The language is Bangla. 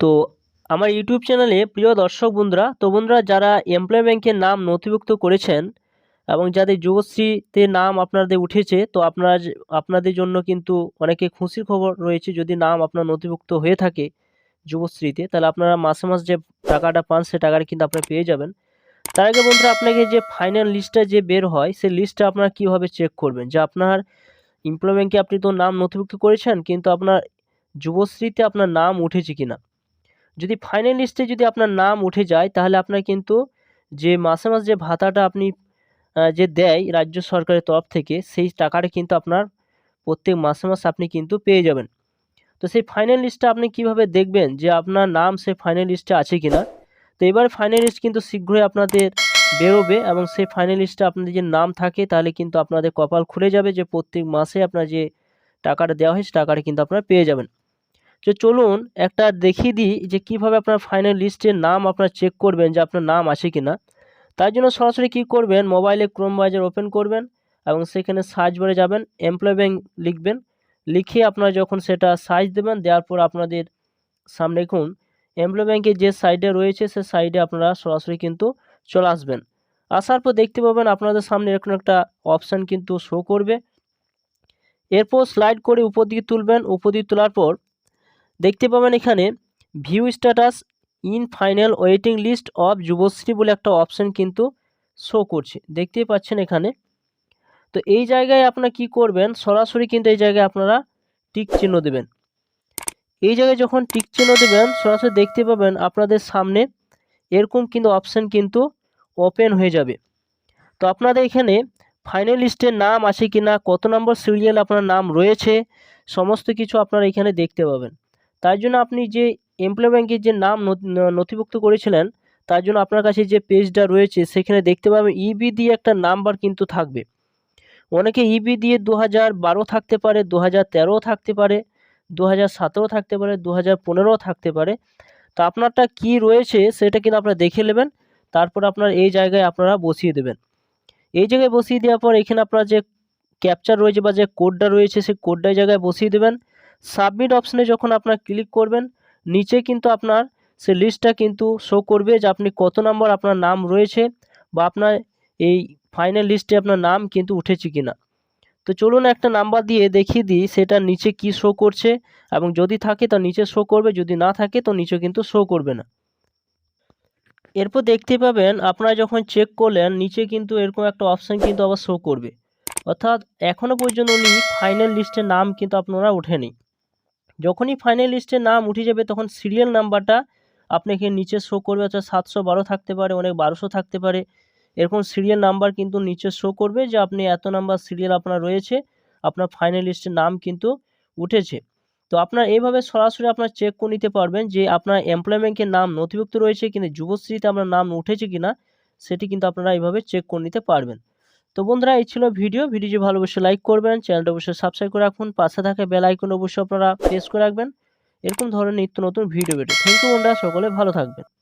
তো আমার ইউটিউব চ্যানেলে প্রিয় দর্শক বন্ধুরা, তো বন্ধুরা যারা এমপ্লয় ব্যাংকের নাম নথিভুক্ত করেছেন এবং যাদের যুবশ্রীতে নাম আপনাদের উঠেছে, তো আপনার আপনাদের জন্য কিন্তু অনেকে খুশির খবর রয়েছে যদি নাম আপনার নথিভুক্ত হয়ে থাকে যুবশ্রীতে, তাহলে আপনারা মাসে মাস যে টাকাটা পান সে টাকাটা কিন্তু আপনারা পেয়ে যাবেন। তার আগে বন্ধুরা আপনাকে যে ফাইনাল লিস্টটা যে বের হয়, সেই লিস্টটা আপনারা কীভাবে চেক করবেন? যে আপনার এমপ্লয় ব্যাংকে আপনি তো নাম নথিভুক্ত করেছেন, কিন্তু আপনার যুবশ্রীতে আপনার নাম উঠেছে কিনা। যদি ফাইনাল লিস্টে যদি আপনার নাম উঠে যায়, তাহলে আপনার কিন্তু যে মাসে মাস যে ভাতাটা আপনি যে দেয় রাজ্য সরকারের তরফ থেকে, সেই টাকাটা কিন্তু আপনার প্রত্যেক মাসে মাসে আপনি কিন্তু পেয়ে যাবেন। তো সেই ফাইনাল লিস্টটা আপনি কীভাবে দেখবেন যে আপনার নাম সেই ফাইনাল লিস্টে আছে কিনা? তো এবার ফাইনাল লিস্ট কিন্তু শীঘ্রই আপনাদের বেরোবে এবং সেই ফাইনাল লিস্টে আপনাদের যে নাম থাকে, তাহলে কিন্তু আপনাদের কপাল খুলে যাবে যে প্রত্যেক মাসে আপনার যে টাকাটা দেওয়া হয় সে টাকাটা কিন্তু আপনারা পেয়ে যাবেন। তো চলুন একটা দেখিয়ে দিই যে কীভাবে আপনার ফাইনাল লিস্টের নাম আপনার চেক করবেন যে আপনার নাম আছে কি না তার জন্য সরাসরি কী করবেন? মোবাইলে ক্রোম ব্রাউজার ওপেন করবেন এবং সেখানে সার্চ বারে যাবেন এমপ্লয় ব্যাংক লিখবেন। লিখে আপনারা যখন সেটা সার্চ দেবেন, দেওয়ার পর আপনাদের সামনে দেখুন এমপ্লয় ব্যাংকের যে সাইডে রয়েছে, সে সাইডে আপনারা সরাসরি কিন্তু চলে আসবেন। আসার পর দেখতে পাবেন আপনাদের সামনে এরকম একটা অপশান কিন্তু শো করবে। এরপর স্লাইড করে উপর দিকে তুলবেন। উপর দিকে তোলার পর দেখতে পাবেন এখানে view status in final waiting list of Yuvashree বলে একটা অপশন কিন্তু শো করছে। দেখতেই পাচ্ছেন এখানে। তো এই জায়গায় আপনারা কি করবেন? সরাসরি কিন্তু এই জায়গায় আপনারা টিক চিহ্ন দেবেন। এই জায়গায় যখন টিক চিহ্ন দেবেন, সরাসরি দেখতে পাবেন আপনাদের সামনে এরকম কিন্তু অপশান কিন্তু ওপেন হয়ে যাবে। তো আপনাদের এখানে ফাইনাল লিস্টের নাম আছে কি না কত নম্বর সিরিয়াল আপনার নাম রয়েছে, সমস্ত কিছু আপনারা এখানে দেখতে পাবেন। তার জন্য আপনি যে এমপ্লয় ব্যাংকের যে নাম নথিভুক্ত করেছিলেন, তার জন্য আপনার কাছে যে পেজটা রয়েছে, সেখানে দেখতে পাবেন ইবি দিয়ে একটা নাম্বার কিন্তু থাকবে। অনেকে ইবি দিয়ে দু হাজার বারো থাকতে পারে দু হাজার থাকতে পারে দু হাজার সতেরো থাকতে পারে দু হাজার থাকতে পারে। তো আপনারটা কি রয়েছে, সেটা কিন্তু আপনারা দেখে নেবেন, তারপর আপনার এই জায়গায় আপনারা বসিয়ে দেবেন। এই জায়গায় বসিয়ে দেওয়ার পর এখানে আপনার যে ক্যাপচার রয়েছে বা যে কোডটা রয়েছে, সেই কোডটা জায়গায় বসিয়ে দেবেন। সাবমিট অপশানে যখন আপনার ক্লিক করবেন, নিচে কিন্তু আপনার সে লিস্টটা কিন্তু শো করবে যে আপনি কত নম্বর আপনার নাম রয়েছে বা আপনার এই ফাইনাল লিস্টে আপনার নাম কিন্তু উঠেছে কিনা। তো চলুন একটা নাম্বার দিয়ে দেখিয়ে দিই, সেটা নিচে কি শো করছে এবং যদি থাকে তা নিচে শো করবে, যদি না থাকে তো নিচে কিন্তু শো করবে না। এরপর দেখতে পাবেন, আপনারা যখন চেক করলেন, নিচে কিন্তু এরকম একটা অপশান কিন্তু আবার শো করবে। অর্থাৎ এখনও পর্যন্ত উনি ফাইনাল লিস্টের নাম কিন্তু আপনারা ওঠেনি। যখনই ফাইনাল লিস্টের নাম উঠে যাবে, তখন সিরিয়াল নাম্বারটা আপনাকে নিচে শো করবে, অর্থাৎ সাতশো বারো থাকতে পারে, অনেক বারোশো থাকতে পারে। এরকম সিরিয়াল নাম্বার কিন্তু নিচে শো করবে যে আপনি এত নাম্বার সিরিয়াল আপনার রয়েছে, আপনার ফাইনাল লিস্টের নাম কিন্তু উঠেছে। তো আপনার এইভাবে সরাসরি আপনার চেক করে নিতে পারবেন যে আপনার এমপ্লয় ব্যাংকের নাম নথিভুক্ত রয়েছে কিন্তু যুবশ্রীতে আপনার নাম উঠেছে কিনা, সেটি কিন্তু আপনারা এইভাবে চেক করে নিতে পারবেন। তো বন্ধুরা, এই ছিল ভিডিও। ভিডিও যদি ভালো বসে লাইক করবেন, চ্যানেলটা অবশ্যই সাবস্ক্রাইব করে রাখুন। পাশে থাকে বেল আইকন অবশ্যই আপনারা প্রেস করে রাখবেন। এরকম ধরনের নিত্য নতুন ভিডিও ভিডিও থ্যাংক ইউ বন্ধুরা, সকলে ভালো থাকবেন।